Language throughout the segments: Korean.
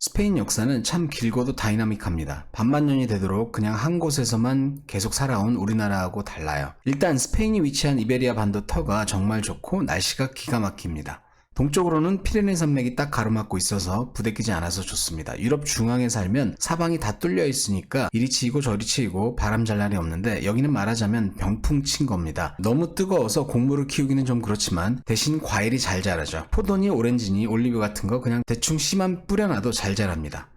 스페인 역사는 참 길고도 다이나믹합니다. 반만 년이 되도록 그냥 한 곳에서만 계속 살아온 우리나라하고 달라요. 일단 스페인이 위치한 이베리아 반도 터가 정말 좋고 날씨가 기가 막힙니다. 동쪽으로는 피레네 산맥이 딱 가로막고 있어서 부대끼지 않아서 좋습니다. 유럽 중앙에 살면 사방이 다 뚫려 있으니까 이리 치이고 저리 치이고 바람 잘 날이 없는데 여기는 말하자면 병풍 친 겁니다. 너무 뜨거워서 곡물을 키우기는 좀 그렇지만 대신 과일이 잘 자라죠. 포도니 오렌지니 올리브 같은 거 그냥 대충 씨만 뿌려놔도 잘 자랍니다.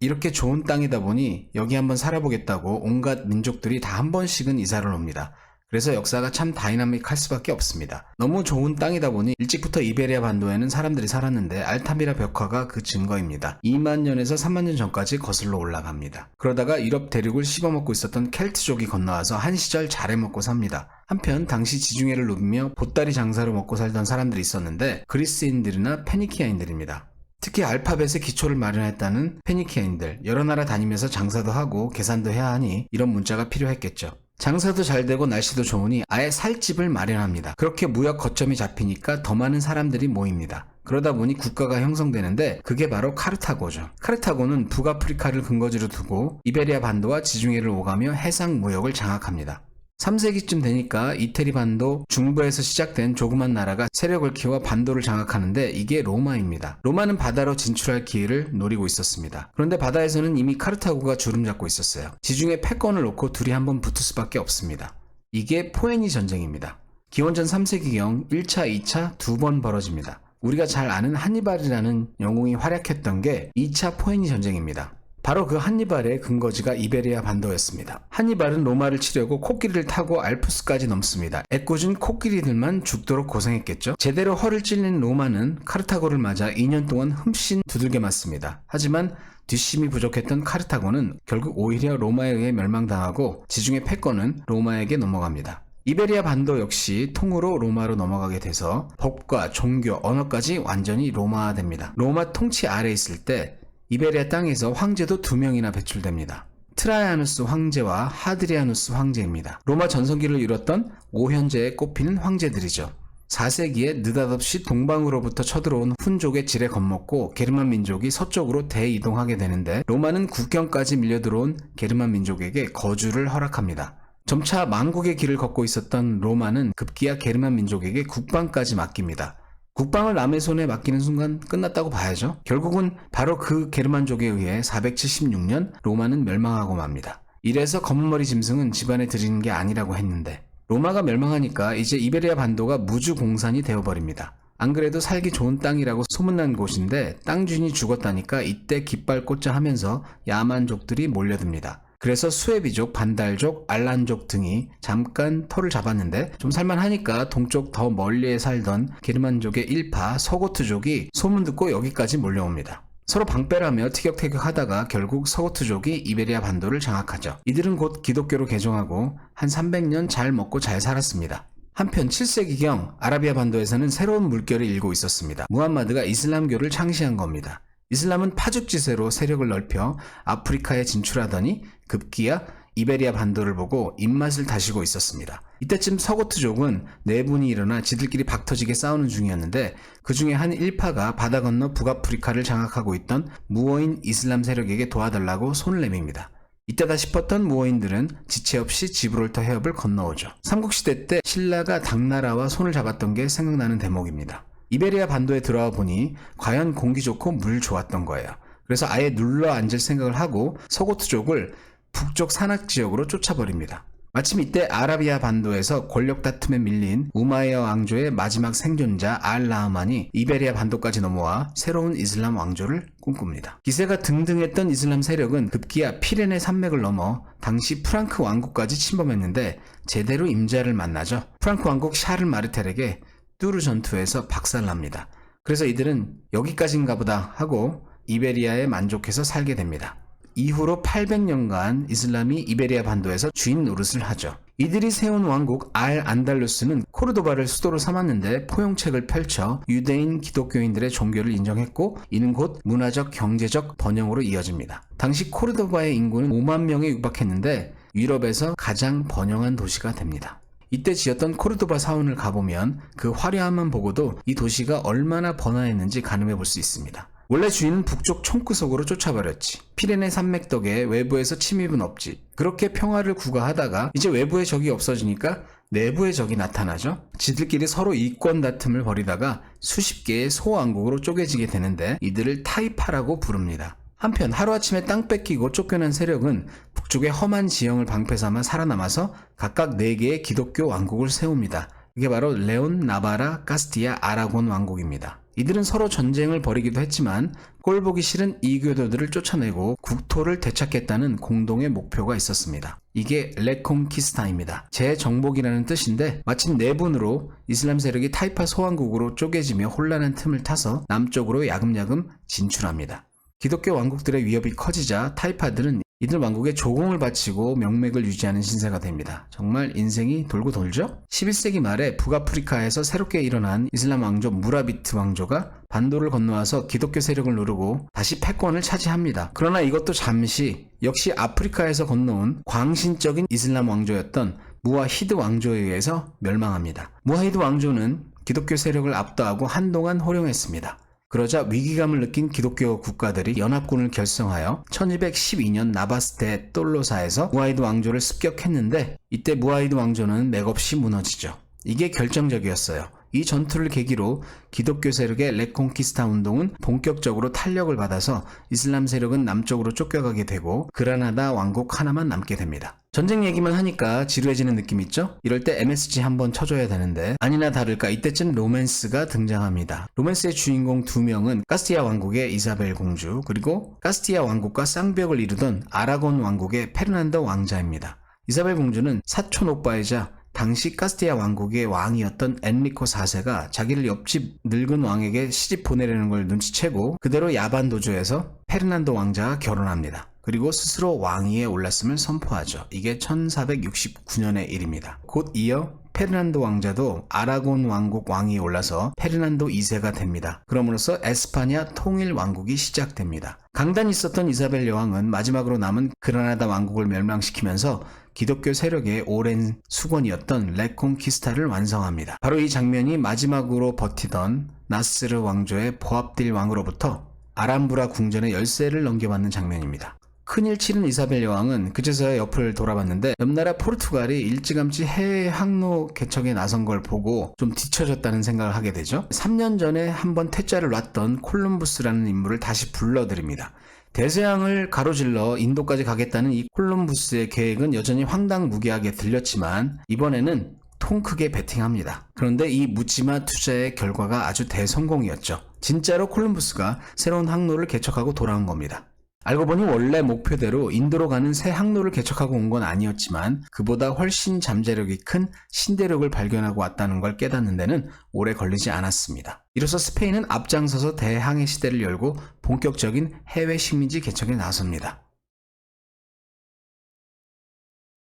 이렇게 좋은 땅이다 보니 여기 한번 살아보겠다고 온갖 민족들이 다 한 번씩은 이사를 옵니다. 그래서 역사가 참 다이나믹할 수밖에 없습니다. 너무 좋은 땅이다 보니 일찍부터 이베리아 반도에는 사람들이 살았는데 알타미라 벽화가 그 증거입니다. 2만 년에서 3만 년 전까지 거슬러 올라갑니다. 그러다가 유럽 대륙을 씹어먹고 있었던 켈트족이 건너와서 한 시절 잘해먹고 삽니다. 한편 당시 지중해를 누비며 보따리 장사로 먹고 살던 사람들이 있었는데 그리스인들이나 페니키아인들입니다. 특히 알파벳의 기초를 마련했다는 페니키아인들 여러 나라 다니면서 장사도 하고 계산도 해야 하니 이런 문자가 필요했겠죠. 장사도 잘 되고 날씨도 좋으니 아예 살 집을 마련합니다. 그렇게 무역 거점이 잡히니까 더 많은 사람들이 모입니다. 그러다 보니 국가가 형성되는데 그게 바로 카르타고죠. 카르타고는 북아프리카를 근거지로 두고 이베리아 반도와 지중해를 오가며 해상 무역을 장악합니다. 3세기쯤 되니까 이태리 반도 중부에서 시작된 조그만 나라가 세력을 키워 반도를 장악하는데 이게 로마입니다. 로마는 바다로 진출할 기회를 노리고 있었습니다. 그런데 바다에서는 이미 카르타고가 주름 잡고 있었어요. 지중해 패권을 놓고 둘이 한번 붙을 수밖에 없습니다. 이게 포에니 전쟁입니다. 기원전 3세기경 1차, 2차 두 번 벌어집니다. 우리가 잘 아는 한니발이라는 영웅이 활약했던 게 2차 포에니 전쟁입니다. 바로 그 한니발의 근거지가 이베리아 반도였습니다. 한니발은 로마를 치려고 코끼리를 타고 알프스까지 넘습니다. 애꿎은 코끼리들만 죽도록 고생했겠죠. 제대로 허를 찔린 로마는 카르타고를 맞아 2년 동안 흠씬 두들겨 맞습니다. 하지만 뒷심이 부족했던 카르타고는 결국 오히려 로마에 의해 멸망당하고 지중해 패권은 로마에게 넘어갑니다. 이베리아 반도 역시 통으로 로마로 넘어가게 돼서 법과 종교, 언어까지 완전히 로마화됩니다. 로마 통치 아래 있을 때 이베리아 땅에서 황제도 두 명이나 배출됩니다. 트라이아누스 황제와 하드리아누스 황제입니다. 로마 전성기를 이뤘던 5현제에 꼽히는 황제들이죠. 4세기에 느닷없이 동방으로부터 쳐들어온 훈족의 지뢰 겁먹고 게르만 민족이 서쪽으로 대이동하게 되는데 로마는 국경까지 밀려들어온 게르만 민족에게 거주를 허락합니다. 점차 망국의 길을 걷고 있었던 로마는 급기야 게르만 민족에게 국방까지 맡깁니다. 국방을 남의 손에 맡기는 순간 끝났다고 봐야죠. 결국은 바로 그 게르만족에 의해 476년 로마는 멸망하고 맙니다. 이래서 검은머리 짐승은 집안에 들이는 게 아니라고 했는데 로마가 멸망하니까 이제 이베리아 반도가 무주 공산이 되어버립니다. 안 그래도 살기 좋은 땅이라고 소문난 곳인데 땅 주인이 죽었다니까 이때 깃발 꽂자 하면서 야만족들이 몰려듭니다. 그래서 수에비족, 반달족, 알란족 등이 잠깐 터를 잡았는데 좀 살만하니까 동쪽 더 멀리에 살던 게르만족의 일파 서고트족이 소문 듣고 여기까지 몰려옵니다. 서로 방패라며 티격태격하다가 결국 서고트족이 이베리아 반도를 장악하죠. 이들은 곧 기독교로 개종하고 한 300년 잘 먹고 잘 살았습니다. 한편 7세기경 아라비아 반도에서는 새로운 물결이 일고 있었습니다. 무함마드가 이슬람교를 창시한 겁니다. 이슬람은 파죽지세로 세력을 넓혀 아프리카에 진출하더니 급기야 이베리아 반도를 보고 입맛을 다시고 있었습니다. 이때쯤 서고트족은 내분이 일어나 지들끼리 박터지게 싸우는 중이었는데 그 중에 한 일파가 바다 건너 북아프리카를 장악하고 있던 무어인 이슬람 세력에게 도와달라고 손을 내밉니다. 이때다 싶었던 무어인들은 지체 없이 지브롤터 해협을 건너오죠. 삼국시대 때 신라가 당나라와 손을 잡았던 게 생각나는 대목입니다. 이베리아 반도에 들어와 보니 과연 공기 좋고 물 좋았던 거예요. 그래서 아예 눌러 앉을 생각을 하고 서고트 족을 북쪽 산악 지역으로 쫓아버립니다. 마침 이때 아라비아 반도에서 권력 다툼에 밀린 우마이야 왕조의 마지막 생존자 알-라흐만이 이베리아 반도까지 넘어와 새로운 이슬람 왕조를 꿈꿉니다. 기세가 등등했던 이슬람 세력은 급기야 피레네 산맥을 넘어 당시 프랑크 왕국까지 침범했는데 제대로 임자를 만나죠. 프랑크 왕국 샤를 마르텔에게 뚜르 전투에서 박살납니다. 그래서 이들은 여기까지인가 보다 하고 이베리아에 만족해서 살게 됩니다. 이후로 800년간 이슬람이 이베리아 반도에서 주인 노릇을 하죠. 이들이 세운 왕국 알 안달루스는 코르도바를 수도로 삼았는데 포용책을 펼쳐 유대인 기독교인들의 종교를 인정했고 이는 곧 문화적 경제적 번영으로 이어집니다. 당시 코르도바의 인구는 5만 명에 육박했는데 유럽에서 가장 번영한 도시가 됩니다. 이때 지었던 코르도바 사원을 가보면 그 화려함만 보고도 이 도시가 얼마나 번화했는지 가늠해 볼 수 있습니다. 원래 주인은 북쪽 총구석으로 쫓아버렸지. 피레네 산맥 덕에 외부에서 침입은 없지. 그렇게 평화를 구가하다가 이제 외부에 적이 없어지니까 내부에 적이 나타나죠. 지들끼리 서로 이권 다툼을 벌이다가 수십 개의 소왕국으로 쪼개지게 되는데 이들을 타이파라고 부릅니다. 한편 하루아침에 땅 뺏기고 쫓겨난 세력은 북쪽의 험한 지형을 방패 삼아 살아남아서 각각 4개의 기독교 왕국을 세웁니다. 이게 바로 레온, 나바라, 카스티아, 아라곤 왕국입니다. 이들은 서로 전쟁을 벌이기도 했지만 꼴보기 싫은 이교도들을 쫓아내고 국토를 되찾겠다는 공동의 목표가 있었습니다. 이게 레콩키스타입니다. 재정복이라는 뜻인데 마침 내분으로 이슬람 세력이 타이파 소왕국으로 쪼개지며 혼란한 틈을 타서 남쪽으로 야금야금 진출합니다. 기독교 왕국들의 위협이 커지자 타이파들은 이들 왕국에 조공을 바치고 명맥을 유지하는 신세가 됩니다. 정말 인생이 돌고 돌죠? 11세기 말에 북아프리카에서 새롭게 일어난 이슬람 왕조 무라비트 왕조가 반도를 건너와서 기독교 세력을 누르고 다시 패권을 차지합니다. 그러나 이것도 잠시 역시 아프리카에서 건너온 광신적인 이슬람 왕조였던 무아히드 왕조에 의해서 멸망합니다. 무아히드 왕조는 기독교 세력을 압도하고 한동안 호령했습니다. 그러자 위기감을 느낀 기독교 국가들이 연합군을 결성하여 1212년 나바스테 똘로사에서 무아이드 왕조를 습격했는데 이때 무아이드 왕조는 맥없이 무너지죠. 이게 결정적이었어요. 이 전투를 계기로 기독교 세력의 레콩키스타 운동은 본격적으로 탄력을 받아서 이슬람 세력은 남쪽으로 쫓겨가게 되고 그라나다 왕국 하나만 남게 됩니다. 전쟁 얘기만 하니까 지루해지는 느낌 있죠? 이럴 때 MSG 한번 쳐줘야 되는데 아니나 다를까 이때쯤 로맨스가 등장합니다. 로맨스의 주인공 두 명은 카스티아 왕국의 이사벨 공주 그리고 카스티아 왕국과 쌍벽을 이루던 아라곤 왕국의 페르난도 왕자입니다. 이사벨 공주는 사촌 오빠이자 당시 카스티아 왕국의 왕이었던 엔리코 4세가 자기를 옆집 늙은 왕에게 시집 보내려는 걸 눈치채고 그대로 야반 도주해서 페르난도 왕자와 결혼합니다. 그리고 스스로 왕위에 올랐음을 선포하죠. 이게 1469년의 일입니다. 곧 이어 페르난도 왕자도 아라곤 왕국 왕위에 올라서 페르난도 2세가 됩니다. 그럼으로써 에스파냐 통일 왕국이 시작됩니다. 강단이 있었던 이사벨 여왕은 마지막으로 남은 그라나다 왕국을 멸망시키면서 기독교 세력의 오랜 수건이었던 레콩키스타를 완성합니다. 바로 이 장면이 마지막으로 버티던 나스르 왕조의 보압딜 왕으로부터 아람브라 궁전의 열쇠를 넘겨받는 장면입니다. 큰일 치른 이사벨 여왕은 그제서야 옆을 돌아봤는데 옆나라 포르투갈이 일찌감치 해외 항로 개척에 나선 걸 보고 좀 뒤처졌다는 생각을 하게 되죠. 3년 전에 한번 퇴짜를 놨던 콜럼부스라는 인물을 다시 불러드립니다. 대서양을 가로질러 인도까지 가겠다는 이 콜럼부스의 계획은 여전히 황당무계하게 들렸지만 이번에는 통 크게 베팅합니다. 그런데 이 묻지마 투자의 결과가 아주 대성공이었죠. 진짜로 콜럼부스가 새로운 항로를 개척하고 돌아온 겁니다. 알고 보니 원래 목표대로 인도로 가는 새 항로를 개척하고 온 건 아니었지만 그보다 훨씬 잠재력이 큰 신대륙을 발견하고 왔다는 걸 깨닫는 데는 오래 걸리지 않았습니다. 이로써 스페인은 앞장서서 대항해 시대를 열고 본격적인 해외 식민지 개척에 나섭니다.